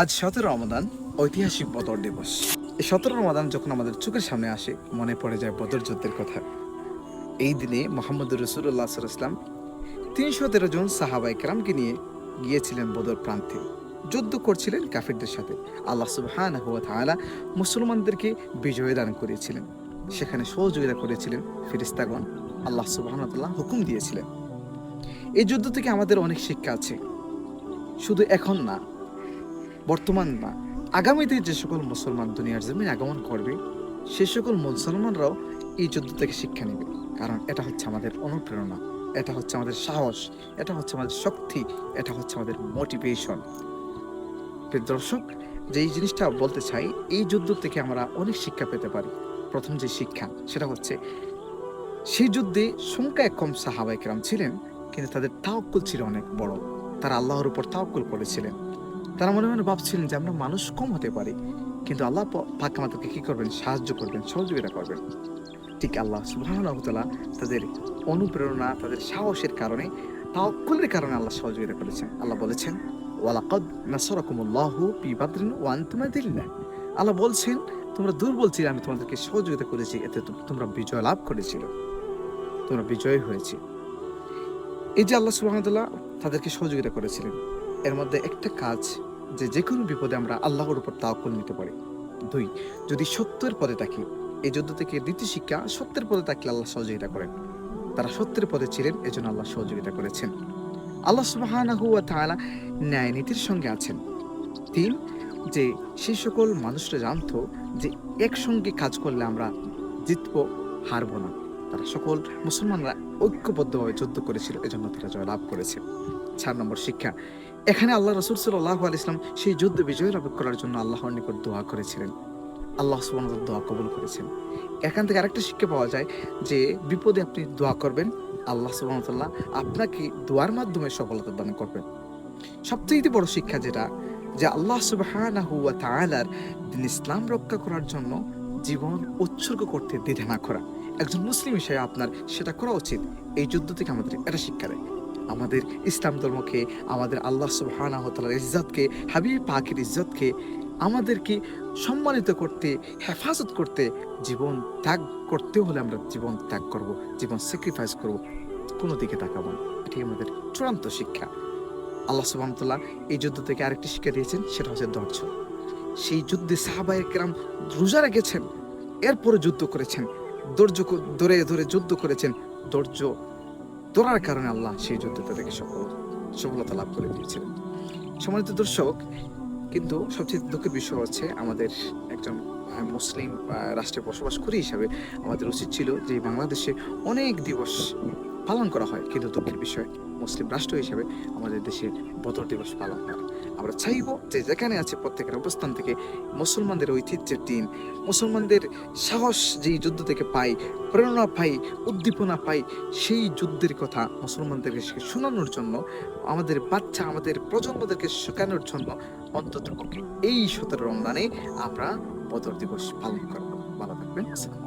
আজ সতেরো রমাদান, ঐতিহাসিক বদর দিবস। এই সতেরো রমাদান যখন আমাদের চোখের সামনে আসে, মনে পড়ে যায় বদর যুদ্ধের কথা। এই দিনে মোহাম্মদ রসুল্লাহ ইসলাম তিনশো তেরো জন সাহাবাই কেরামকে নিয়ে গিয়েছিলেন বদর প্রান্তে। যুদ্ধ করছিলেন কাফিরদের সাথে। আল্লাহ সুবহান হুয়া মুসলমানদেরকে বিজয় দান করেছিলেন। সেখানে সহযোগিতা করেছিলেন ফিরিস্তাগণ আল্লাহ সুবহান হুকুম দিয়েছিলেন। এই যুদ্ধ থেকে আমাদের অনেক শিক্ষা আছে। শুধু এখন না বর্তমান না আগামীতে যে সকল মুসলমান দুনিয়ার জমিনে আগমন করবে, সে সকল মুসলমানরাও এই যুদ্ধ থেকে শিক্ষা নেবে। কারণ এটা হচ্ছে আমাদের অনুপ্রেরণা, এটা হচ্ছে আমাদের সাহস, এটা হচ্ছে আমাদের শক্তি, এটা হচ্ছে আমাদের মোটিভেশন দর্শক যে এই জিনিসটা বলতে চাই, এই যুদ্ধ থেকে আমরা অনেক শিক্ষা পেতে পারি। প্রথম যে শিক্ষা, সেটা হচ্ছে সেই যুদ্ধে সংখ্যায় কম সাহাবাই কেরাম ছিলেন, কিন্তু তাদের তাওকুল ছিল অনেক বড়। তারা আল্লাহর উপর তাওকুল করেছিলেন। তারা মনে মনে ভাবছিলেন যে আমরা মানুষ কম হতে পারি। কিন্তু আল্লাহ পাক আমাদেরকে কি করবেন? সাহায্য করবেন, সহযোগিতা করবেন। ঠিক আল্লাহ তাআলা তাদের অনুপ্রেরণা, তাদের সাহসের কারণে তাওকুলের কারণে আল্লাহ সহযোগিতা করেছেন। আল্লাহ বলেছেন, ওয়ালাকাদ নাসারাকুমুল্লাহু ফি বাদরিন ওয়া আনতুম আদিল্লাহ আল্লাহ বলছেন, তোমরা দুর্বল ছিলে, আমি তোমাদেরকে সহযোগিতা করেছি, এতে তোমরা বিজয় লাভ করেছিল। তোমরা বিজয় হয়েছে। এই যে আল্লাহ সুবহানাহু তাদেরকে সহযোগিতা করেছিলেন। এর মধ্যে একটা কাজ যে যে কোনো বিপদে আমরা আল্লাহর উপর তাওকুল নিতে পারি। দুই, যদি সত্যের পদে থাকি, এই যুদ্ধ থেকে দ্বিতীয় শিক্ষা সত্যের পদে থাকলে আল্লাহ সহযোগিতা করেন। তারা সত্যের পদে ছিলেন, এজন্য আল্লাহ সহযোগিতা করেছেন। আল্লাহ তাআলা ন্যায় নীতির সঙ্গে আছেন। তিন, যে সেই সকল মানুষরা জানতো যে একসঙ্গে কাজ করলে আমরা জিতবো, হারবো না। তারা সকল মুসলমানরা ঐক্যবদ্ধভাবে যুদ্ধ করেছিল, এজন্য তারা জয় লাভ করেছে। চার নম্বর শিক্ষা, এখানে আল্লাহ রসুল সাল্লাহ আল ইসলাম সেই যুদ্ধ বিজয় লাভ করার জন্য আল্লাহর নিকট দোয়া করেছিলেন। আল্লাহ সুবাহ দোয়া কবুল করেছেন। এখান থেকে আরেকটা শিক্ষা পাওয়া যায় যে, বিপদে আপনি দোয়া করবেন, আল্লাহ সুবাহতাল্লাহ আপনাকে দোয়ার মাধ্যমে সফলতা দান করবেন। সবচেয়ে বড় শিক্ষা যেটা, যে আল্লাহ ওয়া দিন ইসলাম রক্ষা করার জন্য জীবন উৎসর্গ করতে দ্বিধা না করা। একজন মুসলিম হিসেবে আপনার সেটা করা উচিত। এই যুদ্ধ থেকে আমাদের এটা শিক্ষা দেয়। আমাদের ইসলাম ধর্মকে, আমাদের আল্লাহ সুবহানাহু ওয়া তাআলার ইজ্জতকে, হাবিব পাকের ইজ্জতকে আমাদেরকে সম্মানিত করতে, হেফাজত করতে, জীবন ত্যাগ করতে হলে আমরা জীবন ত্যাগ করব, জীবন স্যাক্রিফাইস করব। কোনো দিকে তাকাবো না। এটি আমাদের চূড়ান্ত শিক্ষা। আল্লাহ সুবহানাহু এই যুদ্ধ থেকে আরেকটি শিক্ষা দিয়েছেন, সেটা হচ্ছে ধৈর্য। সেই যুদ্ধে সাহাবায়ে কেরাম রোজা রেখেছেন এরপরে যুদ্ধ করেছেন। ধৈর্য ধরে ধরে যুদ্ধ করেছেন। ধৈর্য ধরার কারণে আল্লাহ সেই থেকে সফল, সফলতা লাভ করে দিয়েছিলেন। সম্মানিত দর্শক, কিন্তু সবচেয়ে দুঃখের বিষয় হচ্ছে আমাদের একজন মুসলিম রাষ্ট্রে বসবাস করি হিসাবে আমাদের উচিত ছিল যে বাংলাদেশে অনেক দিবস পালন করা হয়। কিন্তু দুঃখের বিষয়, মুসলিম রাষ্ট্র হিসাবে আমাদের দেশে বদর দিবস পালন না। আমরা চাইব যে যেখানে আছে প্রত্যেকের অবস্থান থেকে মুসলমানদের ঐতিহ্যের দিন, মুসলমানদের সাহস যেই যুদ্ধ থেকে পাই, প্রেরণা পাই, উদ্দীপনা পাই, সেই যুদ্ধের কথা মুসলমানদেরকে শোনানোর জন্য, আমাদের বাচ্চা, আমাদের প্রজন্মদেরকে শেখানোর জন্য অন্তত এই সতেরো রমজানে আমরা বদর দিবস পালন করব। ভালো থাকবেন, আসসালামু